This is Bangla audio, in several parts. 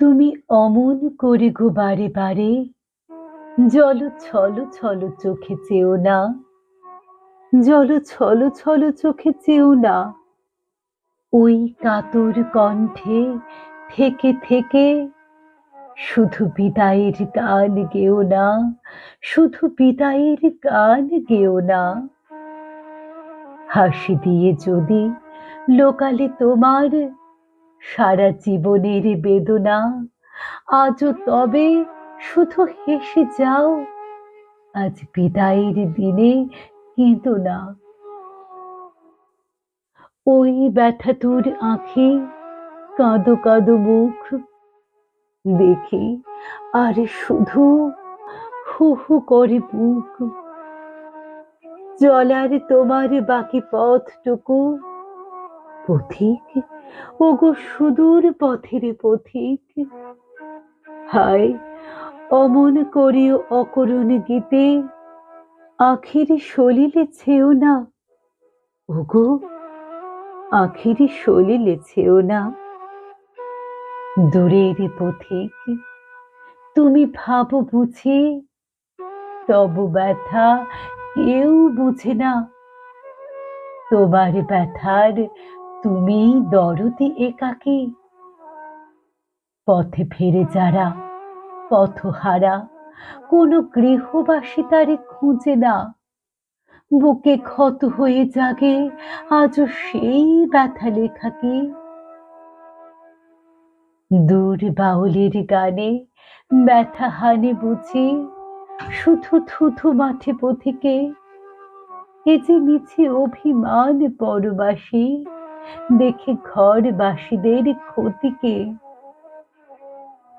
তুমি অমন করে গো বারে বারে, জল ছল ছল চোখে চেও না, জল ছল ছল চোখে চেও না। ওই কাতর কণ্ঠে থেকে থেকে শুধু বিদায়ের গান গেও না, শুধু বিদায়ের গান গেও না। হাসি দিয়ে যদি লোকালে তোমার সারা জীবনের বেদনা, আজও তবে শুধু হেসে যাও। আজ বিদায়ের দিনে কেঁদো না। ওই ব্যথা তোর আঁখে, কাঁদো কাঁদো মুখ, দেখি আর শুধু হু হু করে বুক। চলার তোমার বাকি পথটুকু, পথিক ওগো সুদূর পথের পথিক। হায়, অমন করিও অকরুণ গীতে, আখির সলিলে ছেও না। ওগো, আখির সলিলে ছেও না। দূরের পথিক, তুমি ভাবো বুঝে, তব ব্যথা কেউ বুঝে না। তোমার ব্যথার তুমি দরদি একাকে। পথে ফেরে যারা, পথহারা, কোনো গৃহবাসী তারে খুঁজে না। বুকে ক্ষত হয়ে জাগে, আজও সেই ব্যথা লেখাকে। দূর বাউলের গানে ব্যথা হানে বুঝি, শুধু থুথু মাঠে পথিকে। এ যে মিছে অভিমান পরবাসী। দেখে ঘরবাসীদের ক্ষতিকে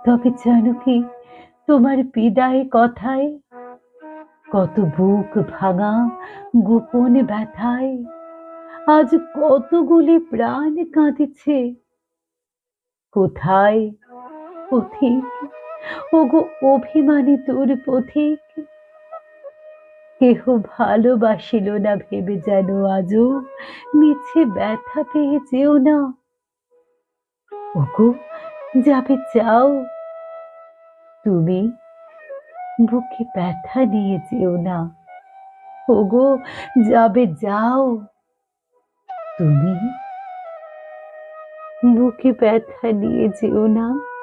তবে জানো কি, তোমার বিদায় কথায় কত বুক ভাঙা গোপন ব্যথায় আজ কতগুলি প্রাণ কাঁদিছে। কোথায় পথিক? ওগো অভিমানী তোর পথিক কেহ ভালোবাসিল না ভেবে যেন আজও মিছে ব্যথা পেয়ে যেও না। ওগো, যাবে যাও। তুমি বুকে ব্যথা নিয়ে যেও না। ওগো, যাবে যাও। তুমি বুকে ব্যথা নিয়ে যেও না।